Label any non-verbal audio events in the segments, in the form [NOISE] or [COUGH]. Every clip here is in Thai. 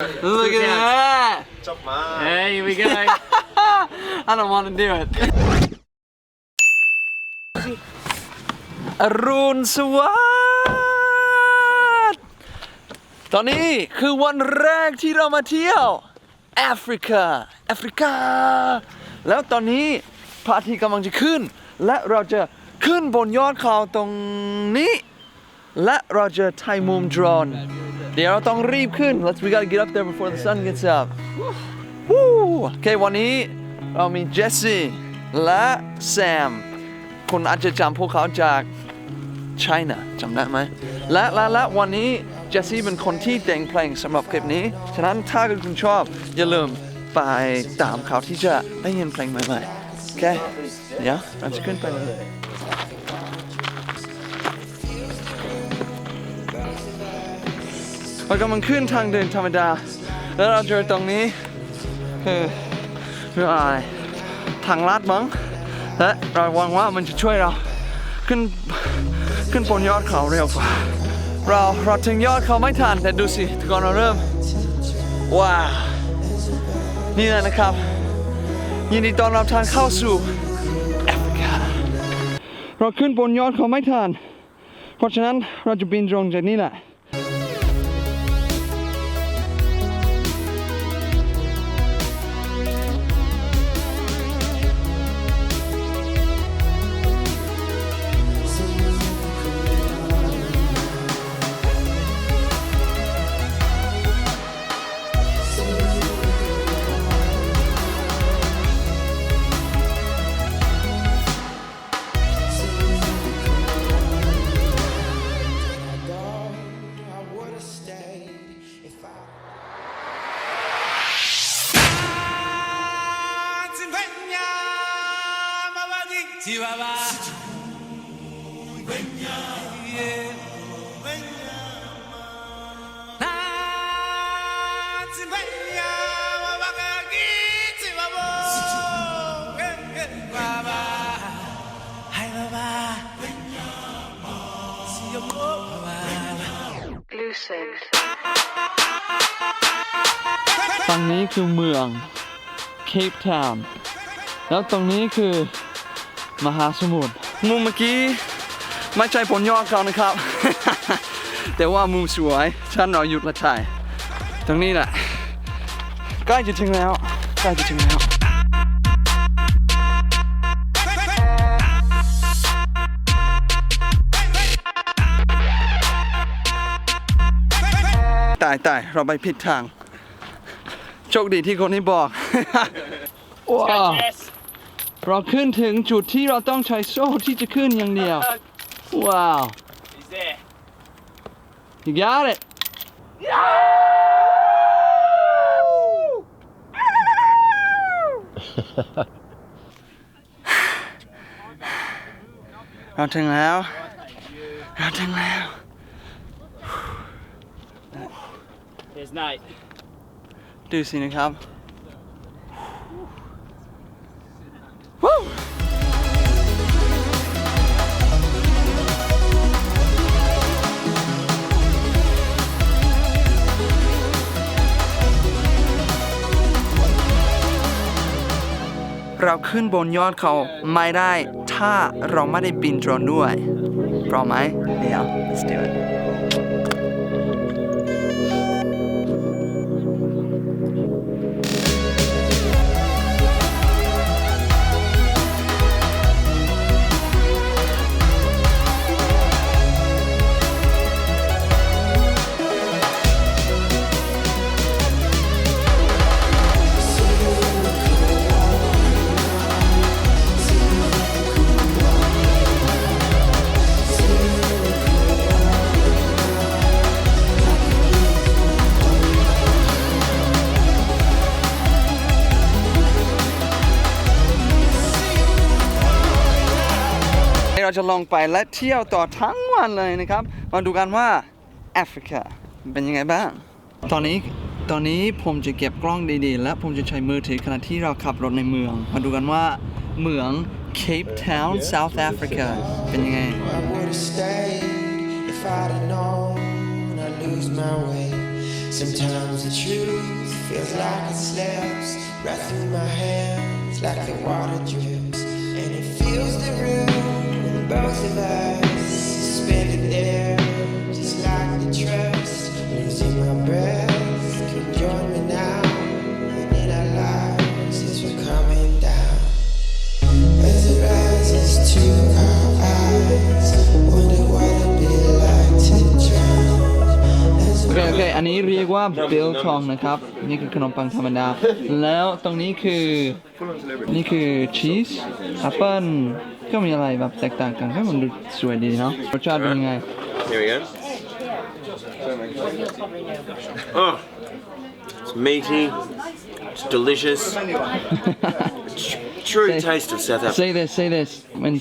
Look at that. Top man. Hey, here we go. I don't want to do it. อรุณสวัสดิ์ตอนนี้คือวันแรกที่เรามาเที่ยวแอฟริกาแอฟริกา แล้วตอนนี้พระอาทิตย์กำลังจะขึ้น และเราจะขึ้นบนยอดเขาตรงนี้ และเราจะถ่ายมุมโดรน เดี๋ยวเราต้องรีบขึ้น Let's we gotta get up there before the sun gets up โอเควันนี้เรามีเจสซี่และแซมคุณอาจจะจำพวกเขาจาก China จำได้ไหมและและและวันนี้เจสซี่เป็นคนที่แต่งเพลงสำหรับคลิปนี้ ฉะนั้นถ้าคุณชอบอย่าลืมไปตามเขาที่จะได้ยินเพลงใหม่ๆโอเคเดี๋ยวเราจะขึ้นไปเลย เรากำลังขึ้นทางเดินธรรมดา แล้วเราเจอตรงนี้คือออะไรทางลาดมั้งและเราหวังว่ามันจะช่วยเราขึ้นขึ้นบนยอดเขาเร็วกว่า เราเราถึงยอดเขาไม่ทันแต่ดูสิก่อนเราเริ่ม ว้าวนี่แหละนะครับ ยินดีต้อนรับทานเข้าสู่แอฟริกาเราขึ้นบนยอดเขาไม่ทัน เพราะฉะนั้นเราจะบินตรงจากนี่แหละ Lucid. ฝั่งนี้คือเมืองเคปทาวน์แล้วตรงนี้คือ มหาสมุทรมุมเมื่อกี้ไม่ใช่ผลยอดเขานะครับ แต่ว่ามุมสวยฉันเราหยุดละถ่ายตรงนี้แหละใกล้จะถึงแล้วใกล้จะถึงแล้วตายตายเราไปผิดทาง โชคดีที่คนนี้บอกว้าว Yes. เราขึ้นถึงจุดที่เราต้องใช้โซ่ที่จะขึ้นอย่างเดียว ว้าว He's there. you got it เราถึงแล้ว เราถึงแล้ว There's Nate. ดูสินะครับ เราขึ้นบนยอดเขาไม่ได้ ถ้าเราไม่ได้บินโดรนด้วยพร้อมไหมเดี๋ยว let's do it จะลองไปและเที่ยวต่อทั้งวันเลยนะครับ มาดูกันว่าแอฟริกาเป็นยังไงบ้าง ตอนนี้ตอนนี้ผมจะเก็บกล้องดีๆ และผมจะใช้มือถือขณะที่เราขับรถในเมือง มาดูกันว่าเมือง Cape Town South Africa เป็นยังไง feels the room. อ it เคโอเคอันนี้เรียกว่าเบลทองนะครับ นี่คือขนมปังธรรมดา แล้วตรงนี้คือ นี่คือชีสแอปเปิ้ลก็มีอะไรแบบแตกต่างกันก็มันดูสวยดีเนาะรสชาติเป็นยังไง Here we go. Oh, it's meaty. It's delicious. True Say- taste of South Africa. say this say this มัน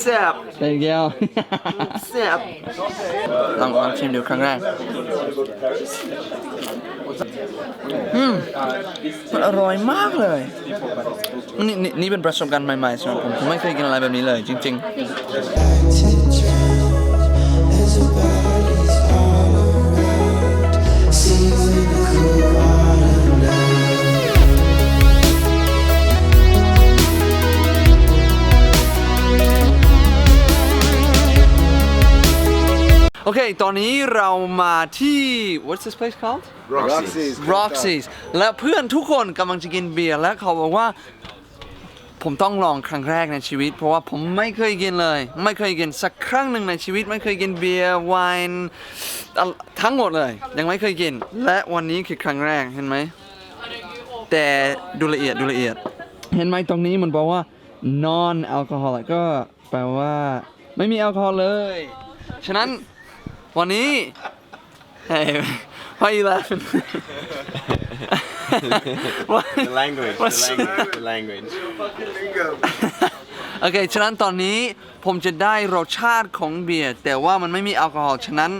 แซ่บ Mm, sap, there you go sap. ลองลองชิมดูครั้งแรกอืมมันอร่อยมากเลย นี่นี่นี่เป็นประสบการณ์ใหม่ๆสำหรับผมผมไม่เคยกินอะไรแบบนี้เลยจริง like โอเค ตอนนี้เรามาที่ what's this place called Roxy's. Roxy's และเพื่อนทุกคนกำลังจะกินเบียร์และเขาบอกว่า ผมต้องลองครั้งแรกในชีวิต เพราะว่าผมไม่เคยกินเลย ไม่เคยกินสักครั้งหนึ่งในชีวิต ไม่เคยกินเบียร์ไวน์อะทั้งหมดเลย ยังไม่เคยกิน และวันนี้คือครั้งแรกเห็นไหม แต่ดูละเอียดดูละเอียด เห็นไหมตรงนี้มันบอกว่า non alcoholic ก็แปลว่า ไม่มีแอลกอฮอล์เลย ฉะนั้น วันนี้ Hey, why are you laughing? What? The language, What's- the language, the language. โอเคฉะนั้นตอนนี้ผมจะได้รสชาติของเบียร์แต่ว่ามันไม่มีแอลกอฮอล์ฉะนั้น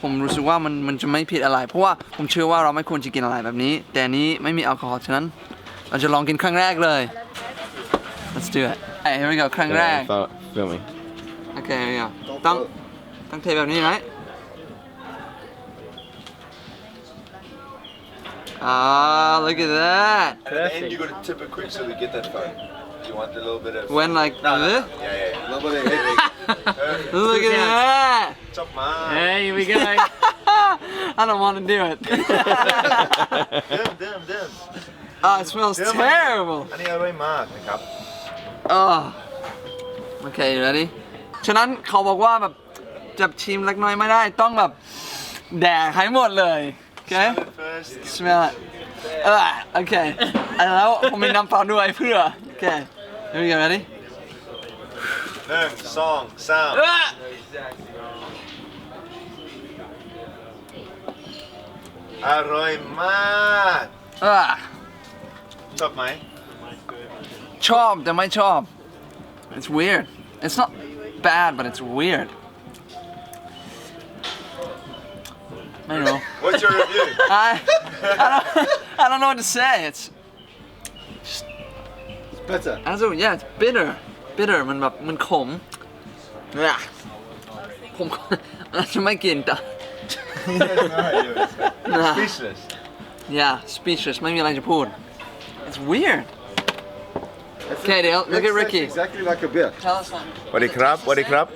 ผมรู้สึกว่ามันมันจะไม่ผิดอะไร เพราะว่าผมเชื่อว่าเราไม่ควรจะกินอะไรแบบนี้ แต่อันนี้ไม่มีแอลกอฮอล์ฉะนั้น เราจะลองกินครั้งแรกเลย let's do it hey here we go ครั้งแรก Feel me. โอเค here we go ต้องต้องเทแบบนี้ไหม อ่า look at that And at the end, you got to tip it quick so we get that fun. You want a little bit of. when like No, no, this Yeah, yeah. A little bit of head. look at that Top man. Hey, here we go. I don't want to do it. Dim, dim, dim. oh, it smells Yeah, man. terrible. อันนี้อร่อยมากนะครับ Oh. Okay, you ready? ฉะนั้นเขาบอกว่าแบบจะชิมเล็กน้อยไม่ได้ต้องแบบแดกให้หมดเลย Okay? First. Smell it. เออ Okay. แล้วผมมีน้ำเปล่าด้วยเพื่อ Okay. Here we go, ready? หนึ่งสองสาม เออ อร่อยมาก เออ ชอบไหม ชอบแต่ไม่ชอบ It's weird. It's not bad, but it's weird. I don't know. What's your review? I, I, don't, I don't know what to say. It's just. It's bitter. I don't, yeah, it's bitter. Bitter when when calm. Yeah. ผมจะไม่กินต่อ [LAUGHS] [LAUGHS] Speechless. Yeah, speechless. ไม่มีอะไรจะพูด It's weird. Okay, Dale, look at Ricky. Exactly like a beer. Tell us something. [LAUGHS] สวัสดีครับสวัสดีครับ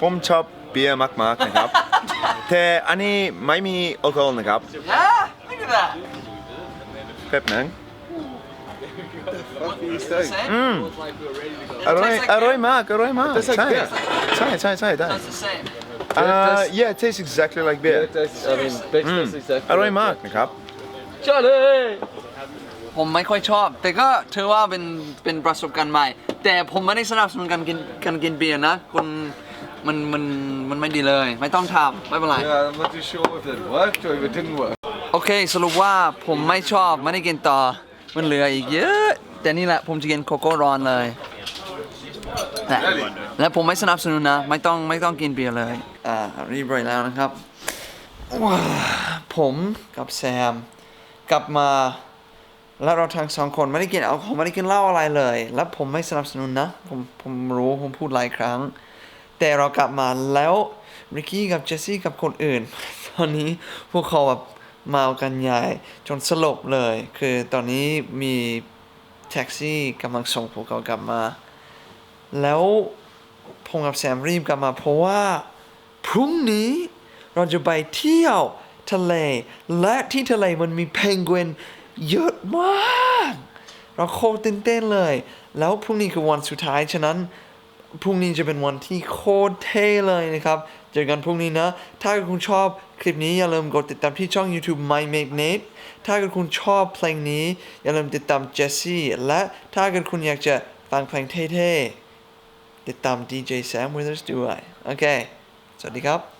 ผมชอบเบียร์มากๆนะครับ แต่อันนี้ไม่มีแอลกอฮอล์นะครับ Yeah, look at that. แป๊บหนึง What do you say? Same? อืมอร่อย tastes like อร่อย beer. มาก อร่อยมาก Tastes like ใช่ beer. ใช่ใช่ใช่ได้ That's the same. Uh, yeah, it tastes exactly like beer. It tastes, I mean, Bex Mm. tastes exactly อร่อย like มากนะครับเชื่อเลยผมไม่ค่อยชอบ แต่ก็ถือว่าเป็นเป็นประสบการณ์ใหม่ แต่ผมไม่ได้สนับสนุนการกินการกินเบียร์นะ คุณ มันมันมันไม่ดีเลย ไม่ต้องทำไม่เป็นไร Yeah, I'm not too sure if it worked or if it didn't work. โอเค สรุปว่าผมไม่ชอบไม่ได้กินต่อ มันเหลืออีกเยอะ แต่นี่แหละผมจะกินโกโก้ร้อนเลยและและผมไม่สนับสนุนนะ ไม่ต้องไม่ต้องกินเบียร์เลย อ่ารีบร้อยแล้วนะครับว้าผมกับแซม กลับมา แล้วเราทั้งสองคนไม่ได้กินแอลกอฮอล์ไม่ได้กินเหล้าอะไรเลย แล้วผมไม่สนับสนุนนะ ผมผมรู้ผมพูดหลายครั้ง แต่เรากลับมาแล้วริกกี้กับเจสซี่กับคนอื่น ตอนนี้พวกเขาแบบเมากันใหญ่จนสลบเลย คือตอนนี้มีแท็กซี่กำลังส่งพวกเขากลับมา แล้วผมกับแซมรีบกลับมา เพราะว่าพรุ่งนี้เราจะไปเที่ยวทะเล และที่ทะเลมันมีเพนกวินเยอะมาก เราโคตรตื่นเต้นเลย แล้วพรุ่งนี้คือวันสุดท้าย ฉะนั้น พรุ่งนี้จะเป็นวันที่โคตรเท่เลยนะครับ เจอกันพรุ่งนี้นะ ถ้าเกิดคุณชอบคลิปนี้อย่าลืมกดติดตามที่ช่อง YouTube My Make Nate ถ้าเกิดคุณชอบเพลงนี้อย่าลืมติดตาม Jesse และถ้าเกิดคุณอยากจะฟังเพลงเท่ๆติดตาม DJ Sam Withers ด้วย โอเค สวัสดีครับ